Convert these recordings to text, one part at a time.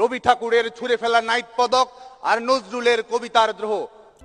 রবি ঠাকুরের ছুঁড়ে ফেলা নাইট পদক আর নজরুলের কবিতার দ্রোহ।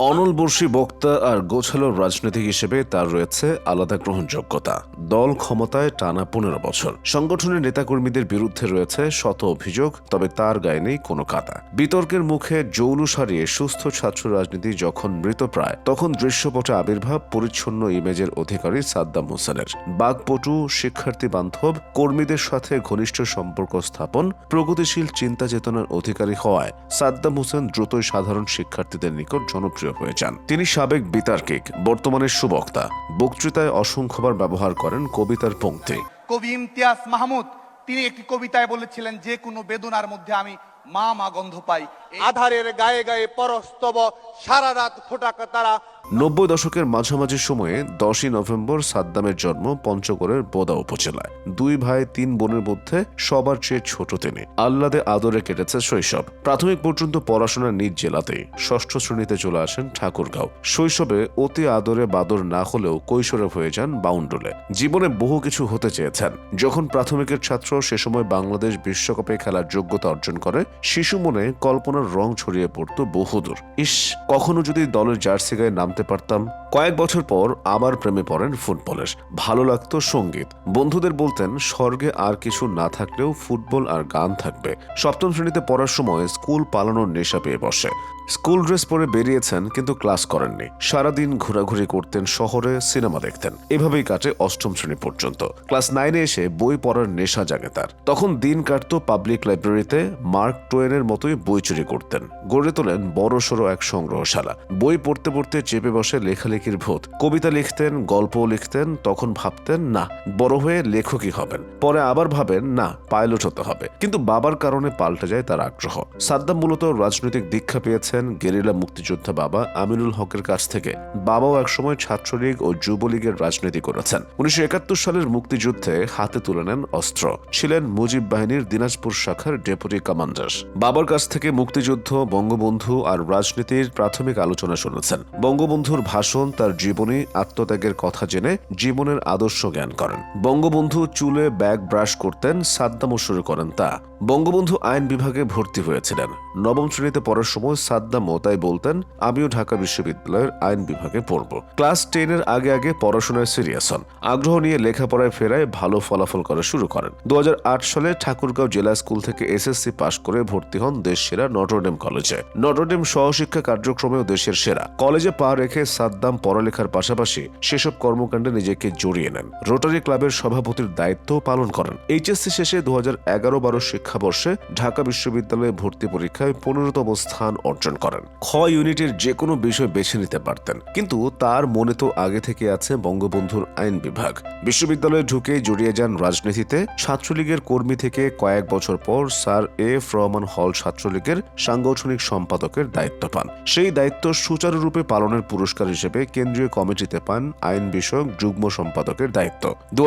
অনলবর্ষী বক্তা আর গোছালো রাজনীতিক হিসেবে তার রয়েছে আলাদা গ্রহণযোগ্যতা। দল ক্ষমতায় টানা পনেরো বছর। সংগঠনের নেতাকর্মীদের বিরুদ্ধে রয়েছে শত অভিযোগ, তবে তার গায়ে নেই কোনো কাদা বিতর্কের মুখে জৌলু সারিয়ে সুস্থ ছাত্র রাজনীতি যখন মৃতপ্রায় তখন দৃশ্যপটে আবির্ভাব পরিচ্ছন্ন ইমেজের অধিকারী সাদ্দাম হোসেনের। বাগপটু, শিক্ষার্থী বান্ধব, কর্মীদের সাথে ঘনিষ্ঠ সম্পর্ক স্থাপন, প্রগতিশীল চিন্তা চেতনার অধিকারী হওয়ায় সাদ্দাম হোসেন দ্রুতই সাধারণ শিক্ষার্থীদের নিকট জনপ্রিয় হয়ে যান। তিনি সাবেক বিতার্কিক, বর্তমানে সুবক্তা। বক্তৃতায় অসংখ্যবার ব্যবহার করেন কবিতার পঙ্ক্তি। কবি ইমতিয়াজ মাহমুদ, তিনি একটি কবিতায় বলেছিলেন, যে কোনো বেদনার মধ্যে আমি মা মা গন্ধ পাই আধারের গায়ে গায়ে পরস্তব, সারা রাত ফোটাক তারা। নব্বই দশকের মাঝামাঝি সময়ে দশই নভেম্বর সাদ্দামের জন্ম পঞ্চগড়ের বোদা উপজেলায়। দুই ভাই, তিন বোনের মধ্যে সবার চেয়ে ছোট তিনি। আহ্লাদে আদরে কেটেছে শৈশব। প্রাথমিক পর্যন্ত পড়াশোনা নিজ জেলাতেই ষষ্ঠ শ্রেণীতে চলে আসেন ঠাকুরগাঁও। শৈশবে অতি আদরে বাদর না হলেও কৈশোরে হয়ে যান বাউন্ডুলে। জীবনে বহু কিছু হতে চেয়েছেন। যখন প্রাথমিকের ছাত্র সে সময় বাংলাদেশ বিশ্বকাপে খেলার যোগ্যতা অর্জন করে, শিশু মনে কল্পনার রং ছড়িয়ে পড়ত বহুদূর। ইস, কখনো যদি দলের জার্সি গায়ে নামতে পারতাম। কয়েক বছর পর আবার প্রেমে পড়েন ফুটবলের। ভালো লাগতো সংগীত। বন্ধুদের বলতেন, স্বর্গে আর কিছু না থাকলেও ফুটবল আর গান থাকবে। সপ্তম শ্রেণীতে পড়ার সময় স্কুল পালানোর নেশা পেয়ে বসে। স্কুল ড্রেস পরে বেরিয়েছেন, কিন্তু ক্লাস করেননি। সারাদিন ঘোরাঘুরি করতেন, শহরে সিনেমা দেখতেন। এভাবেই কাটে অষ্টম শ্রেণি পর্যন্ত। ক্লাস নাইনে এসে বই পড়ার নেশা জাগে তার। তখন দিন কাটতো পাবলিক লাইব্রেরিতে, মার্ক টোয়েনের মতোই বই চুরি করতেন। গড়ে তোলেন বড় সড়ো এক সংগ্রহশালা। বই পড়তে পড়তে চেপে বসে লেখালেখির ভূত। কবিতা লিখতেন, গল্পও লিখতেন, তখন ভাবতেন, না, বড় হয়ে লেখকই হবেন। পরে আবার ভাবেন, না পাইলট হতে হবে। কিন্তু বাবার কারণে পাল্টে যায় তার আগ্রহ। সাদ্দাম মূলত রাজনৈতিক দীক্ষা পেয়েছেন গেরিলা মুক্তিযোদ্ধা বাবা আমিনুল হকের কাছ থেকে। বাবাও একসময় ছাত্রলীগ ও যুবলীগের রাজনীতি করেছেন। উনিশশো একাত্তর সালের মুক্তিযুদ্ধে হাতে তুলে নেন অস্ত্র। ছিলেন মুজিব বাহিনীর দিনাজপুর শাখার ডেপুটি কমান্ডার। বাবার কাছ থেকে মুক্তিযুদ্ধ, বঙ্গবন্ধু আর রাজনীতির প্রাথমিক আলোচনা শুনেছেন। বঙ্গবন্ধুর ভাষণ তার জীবনী, আত্মত্যাগের কথা জেনে জীবনের আদর্শ জ্ঞান করেন। বঙ্গবন্ধু চুলে ব্যাগ ব্রাশ করতেন সাদ্দামও শুরু করেন তা। বঙ্গবন্ধু আইন বিভাগে ভর্তি হয়েছিলেন। নবম শ্রেণীতে পড়ার সময় সাদ্দামও তাই বলতেন, আমিও ঢাকা বিশ্ববিদ্যালয়ের আইন বিভাগে পড়ব। ক্লাস টেনের আগে আগে পড়াশোনায় সিরিয়াস হন। আগ্রহ নিয়ে লেখাপড়ায় ফেরায় ভালো ফলাফল করা শুরু করেন। দু হাজার আট সালে ঠাকুরগাঁও জেলা স্কুল থেকে এসএসসি পাশ করে ভর্তি হন দেশ সেরা নটরডেম কলেজে। নটরডেম সহশিক্ষা কার্যক্রমেও দেশের সেরা। কলেজে পা রেখে সাদ্দাম পড়ালেখার পাশাপাশি সেসব কর্মকাণ্ডে নিজেকে জড়িয়ে নেন। রোটারি ক্লাবের সভাপতির দায়িত্বও পালন করেন। এইচএসসি শেষে দু হাজার এগারো বারো শিক্ষাবর্ষে ঢাকা বিশ্ববিদ্যালয়ে ভর্তি পরীক্ষায় পনেরোতম স্থান অর্জন করেন। খ ইউনিটের যে কোনো বিষয় বেছে নিতে পারতেন। কিন্তু তার মনে তো আগে থেকে আছে বঙ্গবন্ধুর আইন বিভাগ। বিশ্ববিদ্যালয়ে ঢুকে জড়িয়ে যান রাজনীতিতে। ছাত্রলীগের কর্মী থেকে কয়েক বছর পর স্যার এফ রহমান হল ছাত্রলীগের সাংগঠনিক সম্পাদকের দায়িত্ব পান। সেই দায়িত্ব সুচারুরূপে পালনের পুরস্কার হিসেবে কেন্দ্রীয় কমিটিতে পান আইন বিষয়ক যুগ্ম সম্পাদকের দায়িত্ব। দু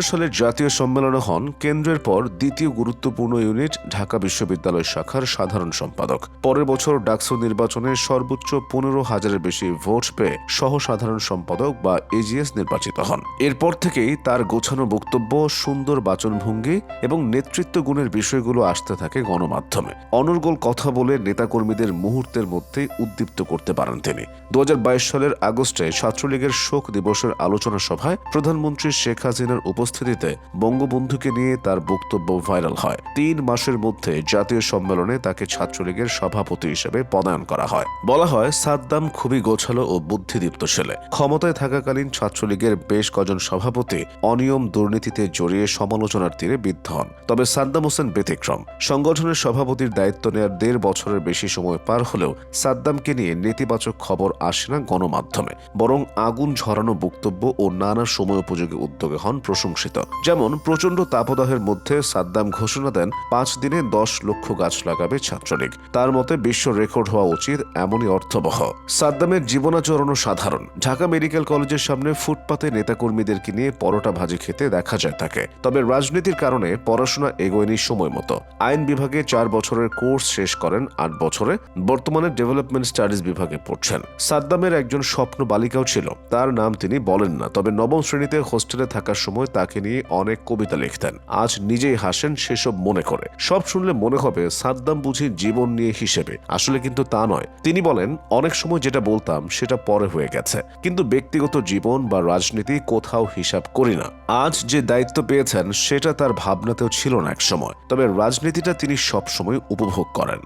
সালের জাতীয় সম্মেলনে হন কেন্দ্রের পর দ্বিতীয় গুরুত্বপূর্ণ ইউনিট ঢাকা বিশ্ববিদ্যালয় শাখার সাধারণ সম্পাদক। পরের বছর ডাকসু নির্বাচনে সর্বোচ্চ পনেরো হাজারের বেশি ভোট পেয়ে সহ সাধারণ সম্পাদক বা এজিএস নির্বাচিত হন। এরপর থেকেই তার গোছানো বক্তব্য, সুন্দর বাচনভঙ্গি এবং নেতৃত্ব গুণের বিষয়গুলো আসতে থাকে গণমাধ্যমে। অনর্গল কথা বলে নেতাকর্মীদের মুহূর্তের মধ্যেই উদ্দীপ্ত করতে পারেন তিনি। দু হাজার বাইশ সালের আগস্টে ছাত্রলীগের শোক দিবসের আলোচনা সভায় প্রধানমন্ত্রী শেখ হাসিনার উপস্থিতিতে বঙ্গবন্ধুকে নিয়ে তার বক্তব্য ভাইরাল হয়। তিন মাসের মধ্যে জাতীয় সম্মেলনে তাকে ছাত্রলীগের সভাপতি হিসেবে পদায়ন করা হয়। বলা হয়, সাদ্দাম খুবই গোছালো ও বুদ্ধিদীপ্ত ছেলে। ক্ষমতায় থাকাকালীন ছাত্রলীগের বেশ কজন সভাপতি অনিয়ম দুর্নীতিতে জড়িয়ে সমালোচনার তীরে বিদ্ধ হন। তবে সাদ্দাম হোসেন ব্যতিক্রম। সংগঠনের সভাপতির দায়িত্ব নেওয়ার দেড় বছরের বেশি সময় পার হলেও সাদ্দামকে নিয়ে নেতিবাচক খবর আসে না গণমাধ্যমে, বরং আগুন ঝরানো বক্তব্য ও নানা সময় উপযোগী উদ্যোগে হন প্রশংসিত। যেমন, প্রচণ্ড তাপদাহের মধ্যে সাদ্দাম ঘোষণা দেন, পাঁচ দিনে দশ লক্ষ গাছ লাগাবে ছাত্রলীগ। তার মতে, বিশ্ব রেকর্ড হওয়া উচিত এমনই অর্থবহ। সাদ্দামের জীবনাচরণও সাধারণ। ঢাকা মেডিকেল কলেজের সামনে ফুটপাতে নেতাকর্মীদেরকে নিয়ে পরোটা ভাজি খেতে দেখা যায় তাকে। তবে রাজনীতির কারণে পড়াশোনা এগোয়নি সময় মতো। আইন বিভাগে চার বছরের কোর্স শেষ করেন আট বছরে বর্তমানে ডেভেলপমেন্ট স্টাডিজ বিভাগে পড়ছেন। সাদ্দামের একজন স্বপ্ন বালিকাও ছিল। তার নাম তিনি বলেন না, তবে নবম শ্রেণীতে হোস্টেলে থাকার সময় তাকে নিয়ে অনেক কবিতা লিখতেন। আজ নিজেই হাসেন, সেসব মনে করে। সব শুনলে মনে হবে সাদ্দাম বুঝি জীবন নিয়ে হিসেবে। আসলে কিন্তু তা নয়। তিনি বলেন, অনেক সময় যেটা বলতাম, সেটা পরে হয়ে গেছে। কিন্তু ব্যক্তিগত জীবন বা রাজনীতি কোথাও হিসাব করি না। আজ যে দায়িত্ব পেয়েছেন, সেটা তার ভাবনাতেও ছিল না এক সময় তবে রাজনীতিটা তিনি সব সময় উপভোগ করেন।